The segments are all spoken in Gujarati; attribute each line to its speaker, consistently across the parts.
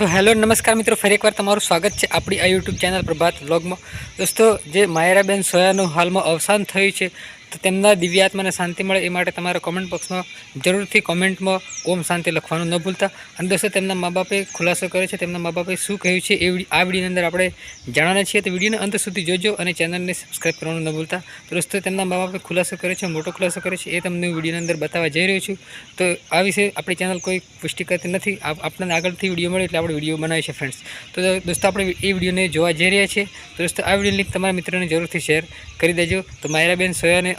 Speaker 1: સો હેલો, નમસ્કાર મિત્રો, ફરી એકવાર તમારું સ્વાગત છે આપણી આ યુટ્યુબ ચેનલ પ્રભાત વ્લોગમાં. દોસ્તો, જે માયરાબેન સોયાનું હાલમાં અવસાન થયું છે તો તેમના દિવ્યાત્માને શાંતિ મળે એ માટે તમારા કોમેન્ટ બોક્સમાં જરૂરથી કોમેન્ટમાં ઓમ શાંતિ લખવાનું ન ભૂલતા. અને દોસ્તો, તેમના મા બાપે ખુલાસો કર્યો છે. તેમના મા બાપે શું કહ્યું છે એ આ વિડીયોની અંદર આપણે જાણવાના છીએ. તો વિડીયોને અંત સુધી જોજો અને ચેનલને સબસ્ક્રાઈબ કરવાનું ન ભૂલતા. તો દોસ્તો, તેમના મા બાપે ખુલાસો કર્યો છે, મોટો ખુલાસો કર્યો છે, એ તમને વિડીયોની અંદર બતાવવા જઈ રહ્યો છું. તો આ વિશે આપણી ચેનલ કોઈ પુષ્ટિ કરતી નથી આપણને આગળથી વીડિયો મળે એટલે આપણે વીડિયો બનાવીએ છીએ ફ્રેન્ડ્સ તો દોસ્તો, આપણે એ વિડીયોને જોવા જઈ રહ્યા છીએ. તો દોસ્તો, આ વીડિયો લિંક તમારા મિત્રોને જરૂરથી શેર કરી દેજો. તો માયરાબેન સોયાને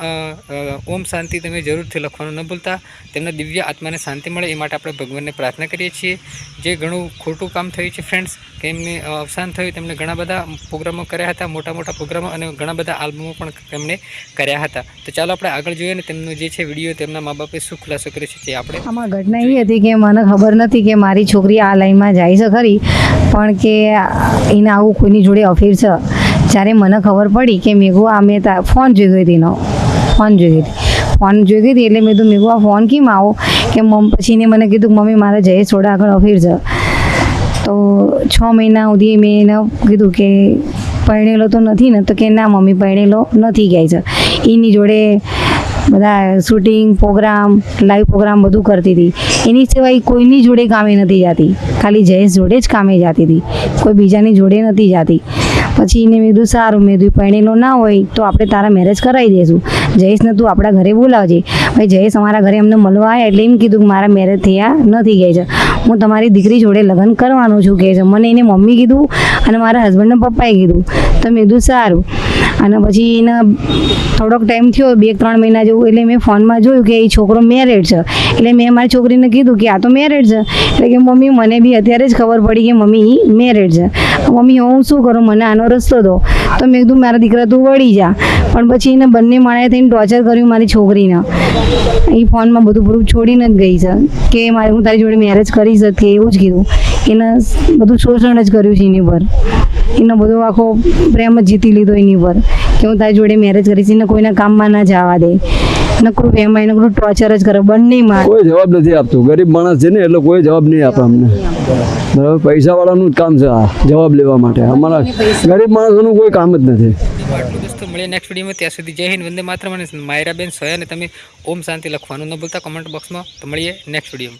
Speaker 1: ઓમ શાંતિ તમે જરૂરથી લખવાનું ન ભૂલતા. તેમના દિવ્ય આત્માને શાંતિ મળે એ માટે આપણે ભગવાનને પ્રાર્થના કરીએ છીએ. જે ઘણું ખોટું કામ થયું છે ફ્રેન્ડ્સ કે એમને અવસાન થયું તેમણે ઘણા બધા પ્રોગ્રામો કર્યા હતા, મોટા મોટા પ્રોગ્રામો અને ઘણા બધા આલ્બમો પણ તેમણે કર્યા હતા. તો ચાલો આપણે આગળ જોઈએ ને તેમનો જે છે વીડિયો, તેમના મા બાપે શું ખુલાસો કર્યો છે તે આપણે
Speaker 2: આમાં ઘટના એ હતી કે મને ખબર નથી કે મારી છોકરી આ લાઈનમાં જાય છે ખરી, પણ કે એને આવું કોઈની જોડે અફેર છે. જ્યારે મને ખબર પડી કે મેઘુ આ મેં ફોન જોઈ હતી એનો. ફોન જોઈ હતી. ફોન જોઈ ગઈ હતી એટલે મેં કીધું, મેં આ ફોન કેમ આવો? કે મમ, પછી એને મને કીધું, મમ્મી, મારે જયેશ થોડા આગળ અફેર છે તો છ મહિના સુધી મેં એને કીધું કે, પરણેલો તો નથી ને? તો કે, ના મમ્મી, પરણેલો નથી ગયા છે. એની જોડે બધા શૂટિંગ પ્રોગ્રામ લાઈવ પ્રોગ્રામ બધું કરતી હતી. એની સિવાય કોઈની જોડે કામે નથી જતી. ખાલી જયેશ જોડે જ કામે જતી હતી. કોઈ બીજાની જોડે નથી જતી. પછી એને મેં સારું. મેં કીધું પરણેલો ના હોય તો આપણે તારા મેરેજ કરાવી દઈશું જયેશને તું આપણા ઘરે બોલાવજે. ભાઈ, જયેશ અમારા ઘરે અમને મળવા આવ્યા એટલે એમ કીધું કે મારા મેરેજ થયા નથી કહે છે. હું તમારી દીકરી જોડે લગ્ન કરવાનું છું કહે છે. મને એને મમ્મી કીધું અને મારા હસબન્ડને પપ્પાએ કીધું. તો મેં કીધું, સારું. અને પછી એને થોડોક ટાઈમ થયો, બે ત્રણ મહિના જેવું, એટલે મેં ફોનમાં જોયું કે એ છોકરો મેરેડ છે. એટલે મેં મારી છોકરીને કીધું કે આ તો મેરેડ છે. એટલે કે મમ્મી, મને બી અત્યારે જ ખબર પડી કે મમ્મી મેરેડ છે. મમ્મી, હું શું કરું? મને આનો રસ્તો હતો. તો મેં કીધું, મારા દીકરા તું વળી જા. પણ પછી એને બંને માણે થઈને ટોર્ચર કર્યું મારી છોકરીને. એ ફોનમાં બધું પૂરું છોડીને જ ગઈ છે. કે મારે, હું તારી જોડે મેરેજ કરી શકે એવું જ કીધું. એને બધું શોષણ જ કર્યું છે એની પર એનો બધો આખો પ્રેમ જ જીતી લીધો એની પર કે હું તારી જોડે મેરેજ કરીશ, એને કોઈના કામમાં ના જવા દે. નકરું એમાં નકરું ટોર્ચર જ કરે બંનેમાં
Speaker 3: કોઈ જવાબ નથી આપતું. ગરીબ માણસ છે ને એટલે કોઈ જવાબ નહીં આપે અમને. બરાબર? પૈસાવાળાનું જ કામ છે આ જવાબ લેવા માટે. અમારા ગરીબ માણસોનું કોઈ કામ જ નથી.
Speaker 1: દોસ્તો મળીએ નેક્સ્ટ વિડીયોમાં ત્યાં સુધી જય હિન્દ વંદે માત્ર મને માયરાબેન સોયાને તમે ઓમ શાંતિ લખવાનું ન ભૂલતા કમેન્ટ બોક્સમાં. તો મળીએ નેક્સ્ટ વિડીયોમાં